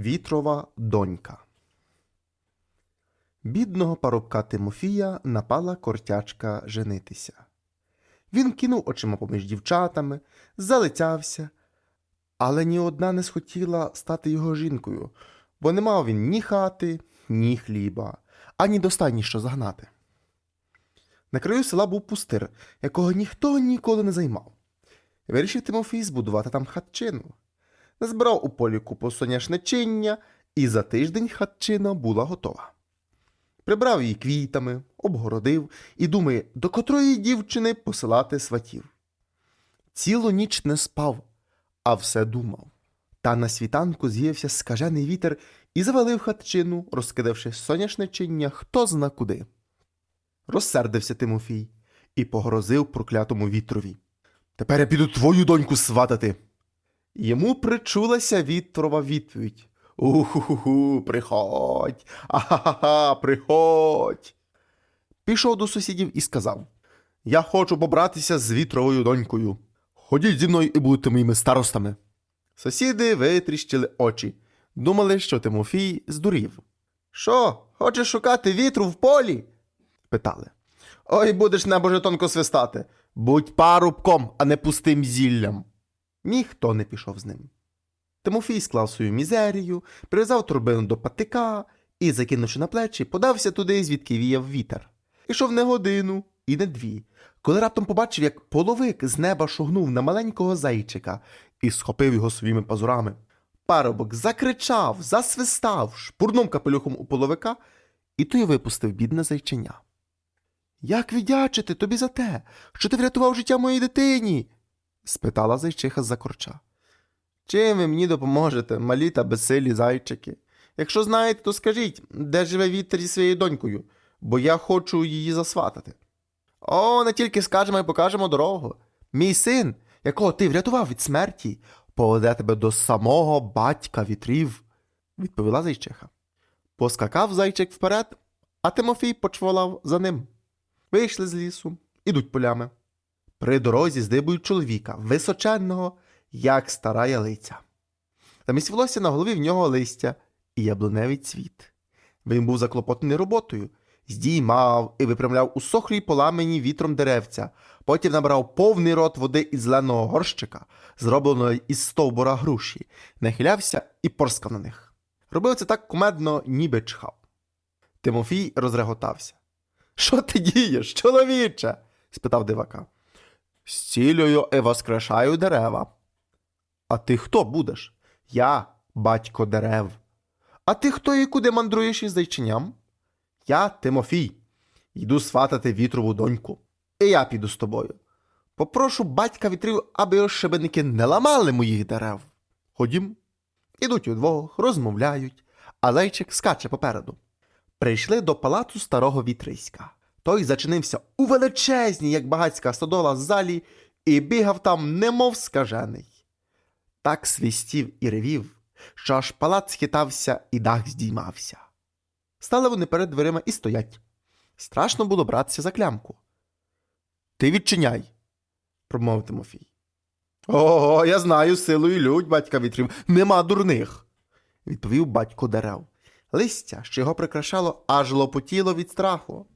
Вітрова донька. Бідного парубка Тимофія напала кортячка женитися. Він кинув очима поміж дівчатами, залицявся, але ні одна не схотіла стати його жінкою, бо не мав він ні хати, ні хліба, ані достатні що загнати. На краю села був пустир, якого ніхто ніколи не займав. Вирішив Тимофій збудувати там хатчину. Назбирав у полі купу соняшничиння, і за тиждень хатчина була готова. Прибрав її квітами, обгородив і думає, до котрої дівчини посилати сватів. Цілу ніч не спав, а все думав. Та на світанку з'явився скажений вітер і завалив хатчину, розкидавши соняшничиння хто зна куди. Розсердився Тимофій і погрозив проклятому вітрові. Тепер я піду твою доньку сватати. Йому причулася вітрова відповідь. Уху-ху, приходь, ахахаха, приходь. Пішов до сусідів і сказав: Я хочу побратися з вітровою донькою. Ходіть зі мною і будете моїми старостами. Сусіди витріщили очі, думали, що Тимофій здурів. Що, хочеш шукати вітру в полі? питали. Ой, будеш небоже тонко свистати. Будь парубком, а не пустим зіллям. Ніхто не пішов з ним. Тимофій склав свою мізерію, прив'язав турбину до патика і, закинувши на плечі, подався туди, звідки віяв вітер. Ішов не годину і не дві, коли раптом побачив, як половик з неба шугнув на маленького зайчика і схопив його своїми пазурами. Парубок закричав, засвистав, шпурнув капелюхом у половика, і той випустив бідне зайченя. Як віддячити тобі за те, що ти врятував життя моїй дитині? Спитала зайчиха з-за корча. Чим ви мені допоможете, малі та безсилі зайчики? Якщо знаєте, то скажіть, де живе вітер зі своєю донькою, бо я хочу її засватати. О, не тільки скажемо і покажемо дорогу. Мій син, якого ти врятував від смерті, поведе тебе до самого батька вітрів, відповіла зайчиха. Поскакав зайчик вперед, а Тимофій почвалав за ним. Вийшли з лісу, ідуть полями. При дорозі здибують чоловіка, височенного, як стара ялиця. Замість волосся на голові в нього листя і яблуневий цвіт. Він був заклопотаний роботою, здіймав і випрямляв усохлі поламані вітром деревця, потім набрав повний рот води із зеленого горщика, зробленого із стовбура груші, нахилявся і порскав на них. Робив це так кумедно, ніби чхав. Тимофій розреготався. Що ти дієш, чоловіче? спитав дивака. Зцілюю і воскрешаю дерева. А ти хто будеш? Я, батько дерев. А ти хто і куди мандруєш із зайченям? Я Тимофій. Йду сватати вітрову доньку. І я піду з тобою. Попрошу батька вітрів, аби ошибеники не ламали моїх дерев. Ходім. Ідуть удвох, розмовляють, а зайчик скаче попереду. Прийшли до палацу старого вітриська. Той зачинився у величезній, як багацька стодола залі, і бігав там, немов скажений. Так свистів і ревів, що аж палац хитався і дах здіймався. Стали вони перед дверима і стоять. Страшно було братися за клямку. Ти відчиняй, промовив Тимофій. Ого, я знаю силу і людь, батька вітрів, нема дурних, відповів батько дерев. Листя, що його прикрашало, аж лопотіло від страху.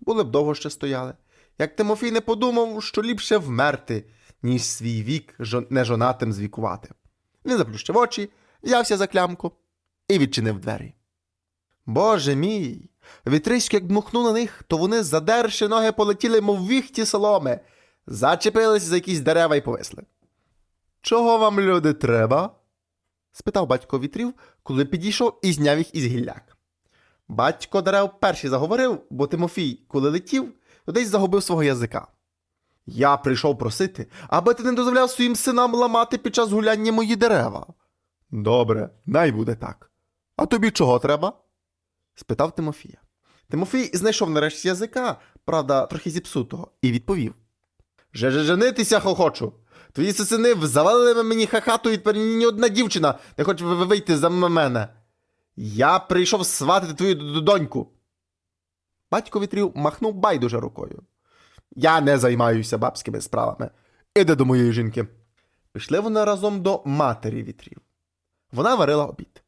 Були б довго ще стояли. Як Тимофій не подумав, що ліпше вмерти, ніж свій вік нежонатим звікувати. Він заплющив очі, взявся за клямку і відчинив двері. Боже мій! Вітрисько, як дмухнув на них, то вони, задерши ноги, полетіли, мов віхті соломи, зачепились за якісь дерева і повисли. Чого вам, люди, треба? спитав батько вітрів, коли підійшов і зняв їх із гілляк. Батько дерев перший заговорив, бо Тимофій, коли летів, то десь загубив свого язика. Я прийшов просити, аби ти не дозволяв своїм синам ламати під час гуляння мої дерева. Добре, най буде так. А тобі чого треба? спитав Тимофія. Тимофій знайшов нарешті язика, правда, трохи зіпсутого, і відповів: Же же женитися хохочу. Твої сини завалили мені хахату, і тепер ні одна дівчина не хоче ви- ви- вийти за мене. Я прийшов сватати твою доньку. Батько вітрів махнув байдуже рукою. Я не займаюся бабськими справами. Іди до моєї жінки. Пішли вони разом до матері вітрів. Вона варила обід.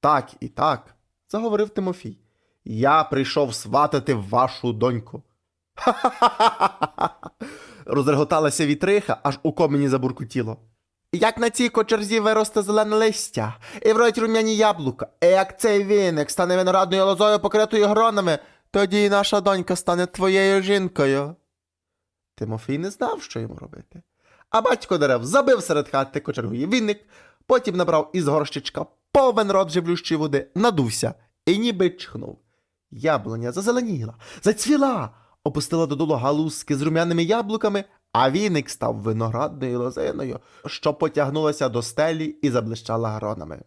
Так і так, заговорив Тимофій. Я прийшов сватати вашу доньку. Ха-ха-ха-ха-ха. Розреготалася вітриха, аж у комені забуркотіло. Як на цій кочерзі виросте зелене листя, і вродять рум'яні яблука, і як цей віник стане виноградною лозою, покритою гронами, тоді і наша донька стане твоєю жінкою. Тимофій не знав, що йому робити. А батько дерев забив серед хати кочергує вінник, потім набрав із горщичка повен рот живлющої води, надувся і ніби чхнув. Яблуня зазеленіла, зацвіла, опустила додолу галузки з рум'яними яблуками, а віник став виноградною лозиною, що потягнулася до стелі і заблищала гронами.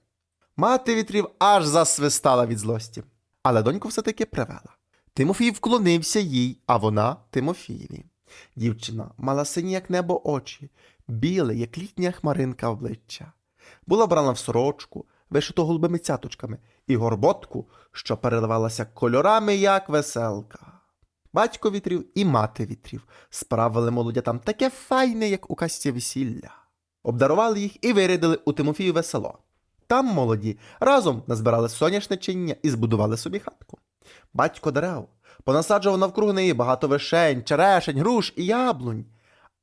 Мати вітрів аж засвистала від злості, але доньку все-таки привела. Тимофій вклонився їй, а вона Тимофієві. Дівчина мала сині, як небо, очі, біле, як літня хмаринка обличчя. Була брана в сорочку, вишиту голубими цяточками, і горботку, що переливалася кольорами, як веселка. Батько вітрів і мати вітрів справили молодятам таке файне, як у касті весілля. Обдарували їх і вирядили у Тимофієве село. Там молоді разом назбирали соняшничення і збудували собі хатку. Батько дерев понасаджував навкруг неї багато вишень, черешень, груш і яблунь.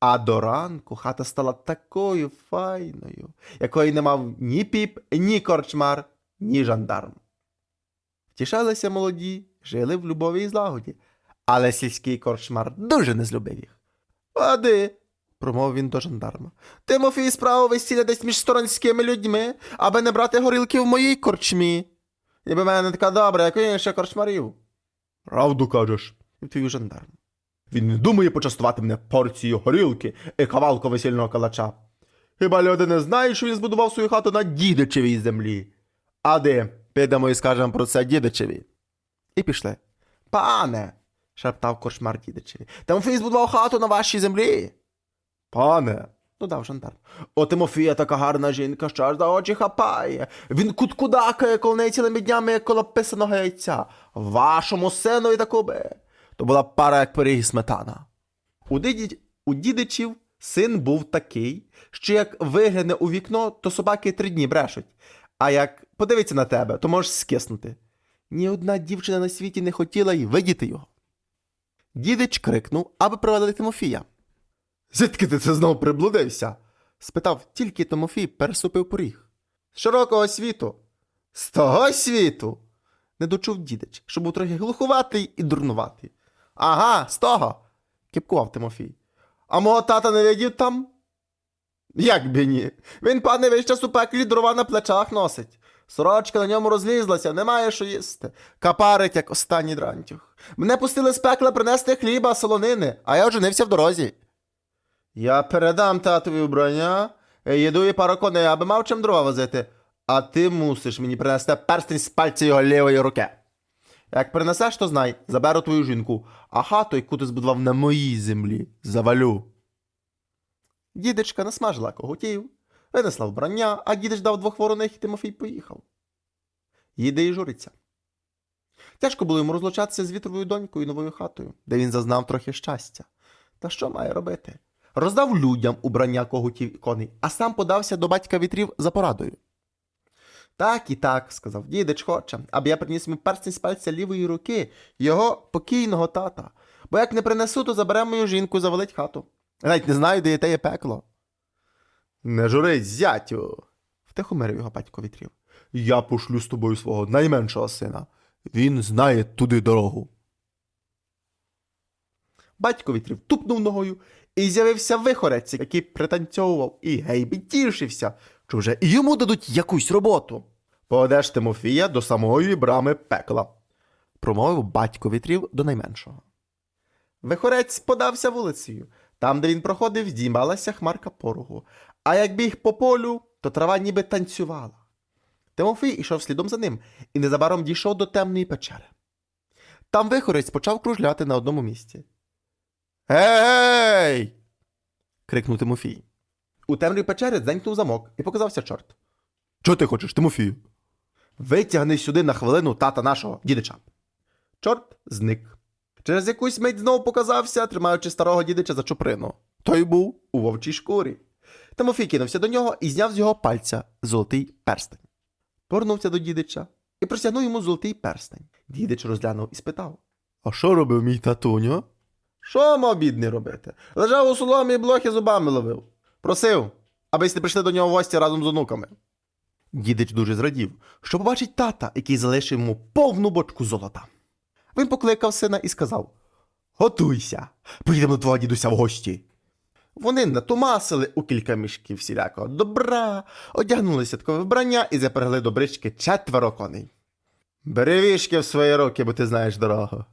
А до ранку хата стала такою файною, якої не мав ні піп, ні корчмар, ні жандарм. Втішалися молоді, жили в любові і злагоді, але сільський корчмар дуже не злюбив їх. Води, промовив він до жандарма. Тимофій справу весілля десь між сторонськими людьми, аби не брати горілки в моїй корчмі. Ніби мене не така добра, як у інших корчмарів. Правду кажеш, відповів жандарм. Він не думає почастувати мене порцією горілки і кавалку весільного калача. Хіба люди не знають, що він збудував свою хату на дідичевій землі? А де, підемо і скажемо про це дідичеві. І пішли. Пане, шептав кошмар дідичеві, Тимофій збудував хату на вашій землі. Пане, додав жандарм. О, Тимофія така гарна жінка, що аж за очі хапає. Він куткудакає коло неї цілими днями, як коло писаного яйця. Вашому синові таку би. То була пара, як пиріг і сметана. У, диді... у дідичів син був такий, що як вигляне у вікно, то собаки три дні брешуть. А як подивиться на тебе, то можеш скиснути. Ні одна дівчина на світі не хотіла й видіти його. Дідич крикнув, аби провели Тимофія. Звідки ти це знову приблудився? спитав тільки Тимофій переступив поріг. З широкого світу. З того світу. не дочув дідич, що був трохи глухуватий і дурнуватий. Ага, з того. кіпкував Тимофій. А мого тата не видів там? Як би ні? Він, пане, весь час у пеклі дрова на плечах носить. Сорочка на ньому розлізлася, немає що їсти. Капарить, як останній дрантюх. Мене пустили з пекла принести хліба, солонини, а я оженився в дорозі. Я передам татові вбрання, їду і пару коней, аби мав чим дрова возити, а ти мусиш мені принести перстень з пальця його лівої руки. Як принесеш, то знай, заберу твою жінку, а хату, яку ти збудував на моїй землі, завалю. Дідечка насмажила когутів, винесла вбрання, а дідич дав двох вороних і Тимофій поїхав. Їде і журиться. Тяжко було йому розлучатися з вітровою донькою і новою хатою, де він зазнав трохи щастя. Та що має робити? Роздав людям убрання когутів і коней, а сам подався до батька вітрів за порадою. Так і так, сказав дідич хоче, аби я приніс йому перстень з пальця лівої руки, його покійного тата. Бо як не принесу, то забере мою жінку завалить хату. Навіть не знаю, де є те є пекло. Не журись, зятю, втихомирив його батько вітрів. Я пошлю з тобою свого найменшого сина. Він знає туди дорогу. Батько вітрів тупнув ногою і з'явився вихорець, який пританцьовував і гейбі тішився, що вже і йому дадуть якусь роботу. Поведеш Тимофія до самої брами пекла, промовив батько вітрів до найменшого. Вихорець подався вулицею. Там, де він проходив, здіймалася хмарка порогу, а як біг по полю, то трава ніби танцювала. Тимофій ішов слідом за ним і незабаром дійшов до темної печери. Там вихорець почав кружляти на одному місці. Гей! крикнув Тимофій. У темряві печері дзенькнув замок і показався чорт. Чого ти хочеш, Тимофію? Витягни сюди на хвилину тата нашого дідича. Чорт зник. Через якусь мить знову показався, тримаючи старого дідича за чуприну. Той був у вовчій шкурі. Тимофій кинувся до нього і зняв з його пальця золотий перстень. повернувся до дідича і простягнув йому золотий перстень. Дідич розглянув і спитав: А що робив мій татуньо? Що мав бідний робити? Лежав у соломі і блохи зубами ловив. Просив, аби сте прийшли до нього в гості разом з онуками. Дідич дуже зрадів, що побачить тата, який залишив йому повну бочку золота. Він покликав сина і сказав: Готуйся, поїдемо до твого дідуся в гості. Вони натумасили у кілька мішків всілякого добра, одягнули святкове вбрання і запрягли до брички четверо коней. Бери вішки в свої руки, бо ти знаєш дорогу,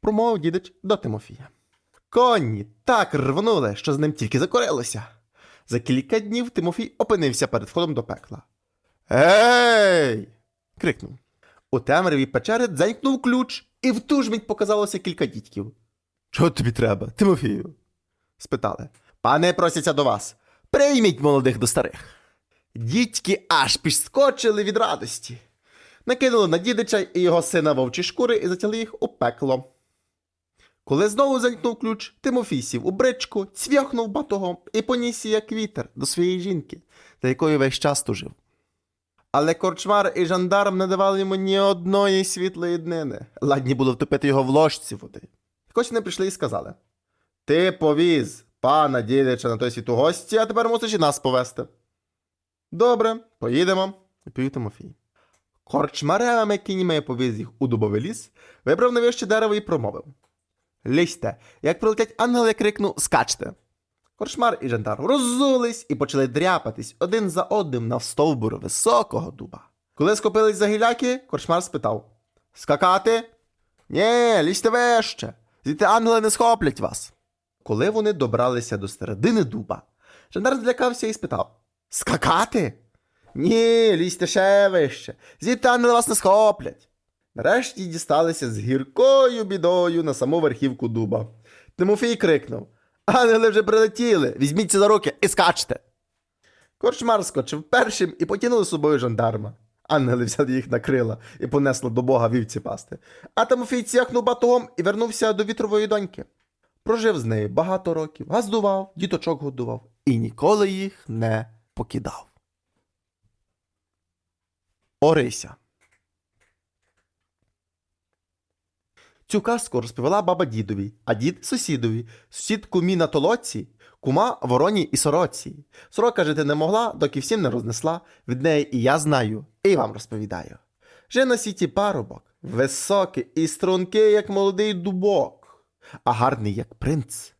промовив дідич до Тимофія. Коні так рвонули, що з ним тільки закорилося. За кілька днів Тимофій опинився перед входом до пекла. Ей! крикнув. У темряві печери дзенькнув ключ, і в ту ж мить показалося кілька дітьків. Чого тобі треба, Тимофію? спитали. Пане просяться до вас. Прийміть молодих до старих. Дітьки аж підскочили від радості. Накинули на дідича і його сина вовчі шкури і затягли їх у пекло. Коли знову занькнув ключ, Тимофій сів у бричку, цвяхнув батогом і поніс її, як вітер до своєї жінки, за якою весь час тужив. Але корчмар і жандарм не давали йому ні одної світлої днини. Ладні було втопити його в ложці води. Якось вони прийшли і сказали: Ти повіз пана дідича на той світ у гості, а тепер мусиш і нас повести. Добре, поїдемо, відповів Тимофій. Корчмаревими кіньми повіз їх у дубовий ліс, вибрав найвище дерево і промовив. Лізьте, як прилетять ангели, крикну скачте. Корчмар і жандар роззулись і почали дряпатись один за одним на стовбур високого дуба. Коли скопились за гіляки, корчмар спитав: Скакати? Нє, лізьте вище. Звідти ангели не схоплять вас. Коли вони добралися до середини дуба, жандар злякався і спитав: Скакати? Ні, лізьте ще вище. Звідти ангели вас не схоплять. Нарешті дісталися з гіркою бідою на саму верхівку дуба. Тимофій крикнув: Ангели вже прилетіли, візьміться за руки і скачте. Корчмар скочив першим і потягнули з собою жандарма. Ангели взяли їх на крила і понесли до Бога вівці пасти. А Тимофій цяхнув батогом і вернувся до вітрової доньки. Прожив з нею багато років, газдував, діточок годував і ніколи їх не покидав. Орися. Цю казку розповіла баба дідові, а дід сусідові, сусід кумі на толоці, кума вороні і сороці. Сорока жити не могла, доки всім не рознесла, від неї і я знаю, і вам розповідаю. Жив на світі парубок, високий і стрункий, як молодий дубок, а гарний, як принц.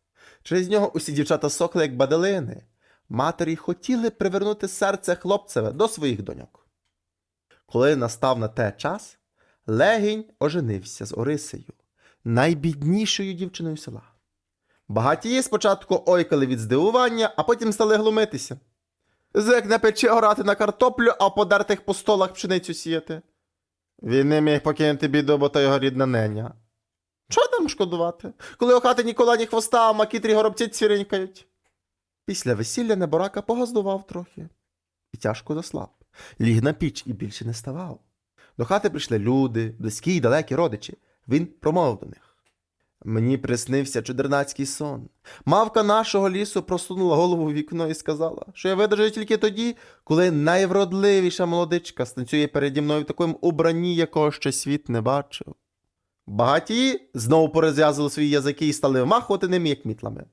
Через нього усі дівчата сохли, як баделини. Матері хотіли привернути серце хлопцеве до своїх доньок. Коли настав на те час, Легінь оженився з Орисею, найбіднішою дівчиною села. Багатії спочатку ойкали від здивування, а потім стали глумитися. Зек на печі орати на картоплю, а в подертих по столах пшеницю сіяти. Він не міг покинути біду, бо то його рідна неня. Чого там шкодувати, коли у хати ні кола, ні хвоста, а макітрі горобці цвіренькають? Після весілля Неборака погаздував трохи і тяжко заслаб. Ліг на піч і більше не ставав. До хати прийшли люди, близькі й далекі родичі. Він промовив до них. Мені приснився чудернацький сон. Мавка нашого лісу просунула голову в вікно і сказала, що я видержу тільки тоді, коли найвродливіша молодичка станцює переді мною в такому убранні, якого ще світ не бачив. Багаті знову порозв'язали свої язики і стали вмахувати ними, як мітлами.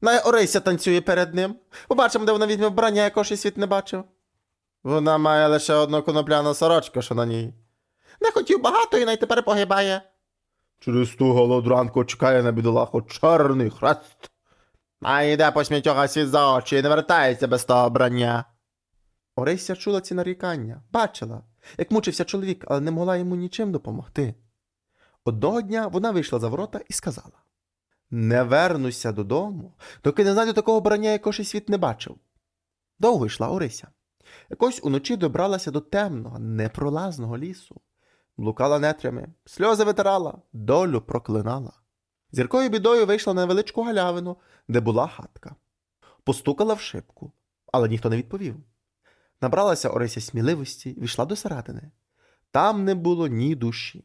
Най Орися танцює перед ним. Побачимо, де вона візьме вбрання, якого ще світ не бачив. Вона має лише одну конопляну сорочку, що на ній. Не хотів багато і най тепер погибає. Через ту голодранку чекає на бідолаху чорний хрест. А йде посмітьога світ за очі і не вертається без того брання. Орися чула ці нарікання, бачила, як мучився чоловік, але не могла йому нічим допомогти. Одного дня вона вийшла за ворота і сказала: Не вернуся додому, доки не знайду такого брання, якого світ не бачив. Довго йшла Орися. Якось уночі добралася до темного, непролазного лісу. Блукала нетрями, сльози витирала, долю проклинала. Зіркою бідою вийшла на невеличку галявину, де була хатка. Постукала в шибку, але ніхто не відповів. Набралася Орися сміливості, війшла до середини. Там не було ні душі.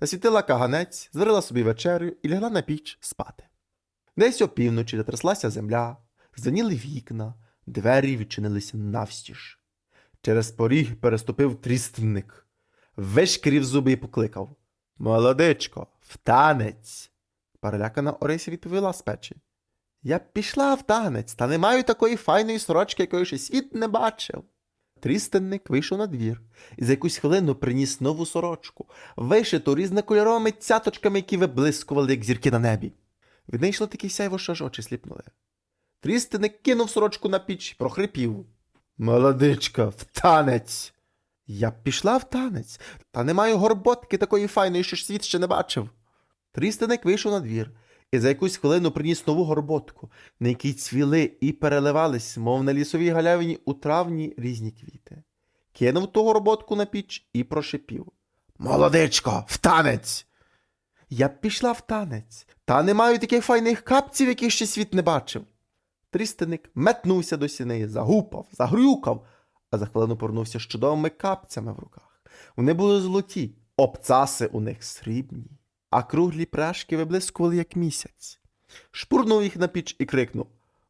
Засвітила каганець, зварила собі вечерю і лягла на піч спати. Десь опівночі затряслася земля, зданіли вікна, двері відчинилися навстіж. Через поріг переступив трістник, вишкірів зуби і покликав Молодичко, в танець. Перелякана Орися відповіла з печі. Я пішла в танець, та не маю такої файної сорочки, якої ще світ не бачив. Трістенник вийшов на двір і за якусь хвилину приніс нову сорочку, вишиту різнокольоровими цяточками, які виблискували, як зірки на небі. Від неї таке сяйво, що аж очі сліпнули. Трістенник кинув сорочку на піч, прохрипів. Молодичка, в танець. Я б пішла в танець, та не маю горботки такої файної, що ж світ ще не бачив. Трістенник вийшов на двір і за якусь хвилину приніс нову горботку, на якій цвіли і переливались, мов на лісовій галявині у травні різні квіти. Кинув ту горботку на піч і прошипів. Молодичко, в танець! Я б пішла в танець, та не маю таких файних капців, яких ще світ не бачив. Трістеник метнувся до сіней, загупав, загрюкав, а за хвилину повернувся з чудовими капцями в руках. Вони були золоті, обцаси у них срібні, а круглі пряжки виблискували, як місяць. Шпурнув їх на піч і крикнув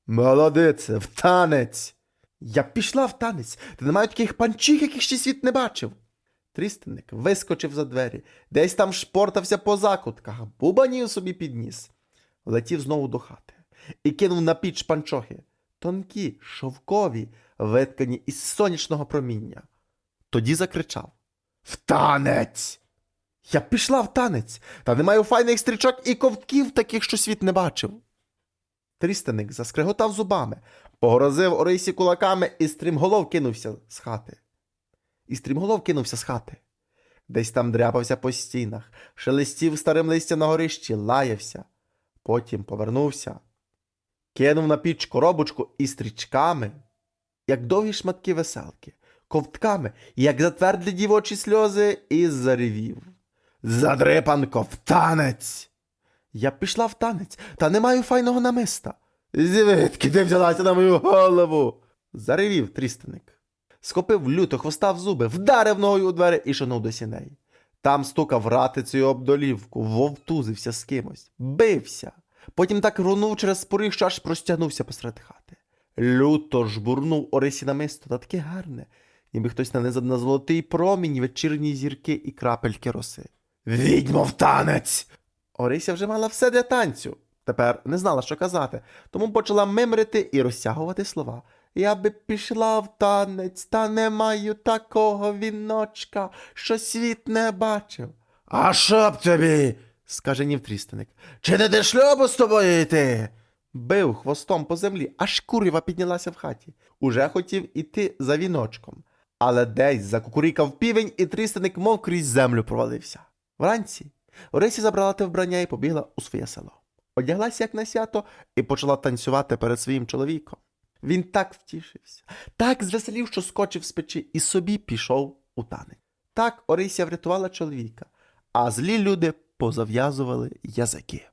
Молодице, в танець! Я пішла в танець, та не маю таких панчіх, яких ще світ не бачив. Трістенник вискочив за двері, десь там шпортався по закутках, бубанів собі підніс. Летів знову до хати і кинув на піч панчохи, тонкі, шовкові, виткані із сонячного проміння. Тоді закричав В танець! Я пішла в танець, та не маю файних стрічок і ковтків таких, що світ не бачив. Трістеник заскриготав зубами, погрозив Орисі кулаками і стрімголов кинувся з хати. І стрімголов кинувся з хати. Десь там дряпався по стінах, шелестів старим листям на горищі, лаявся. Потім повернувся, кинув на піч коробочку із стрічками, як довгі шматки веселки, ковтками, як затвердлі дівочі сльози, і заревів. Задрипанко, в танець! Я пішла в танець, та не маю файного намиста. Звідки ти взялася на мою голову? заревів трістеник. Схопив люто, хвоста в зуби, вдарив ногою у двері і шанув до сіней. Там стукав ратицею об долівку, вовтузився з кимось, бився. Потім так рунув через поріг, що аж простягнувся посеред хати. Люто жбурнув Орисі намисто, та таке гарне, ніби хтось нанизав на золотий промінь вечірні зірки і крапельки роси. Відьмо в танець! Орися вже мала все для танцю. Тепер не знала, що казати, тому почала мимрити і розтягувати слова. Я би пішла в танець, та не маю такого віночка, що світ не бачив. А що б тобі? скаженів трістеник. Чи не до шлюбу з тобою йти? Бив хвостом по землі, аж курява піднялася в хаті. Уже хотів іти за віночком. Але десь закукурікав півень, і трістеник мов крізь землю провалився. Вранці Орисі забрала те вбрання і побігла у своє село. Одяглася як на свято і почала танцювати перед своїм чоловіком. Він так втішився, так звеселів, що скочив з печі і собі пішов у танець. Так Орися врятувала чоловіка, а злі люди позав'язували язики.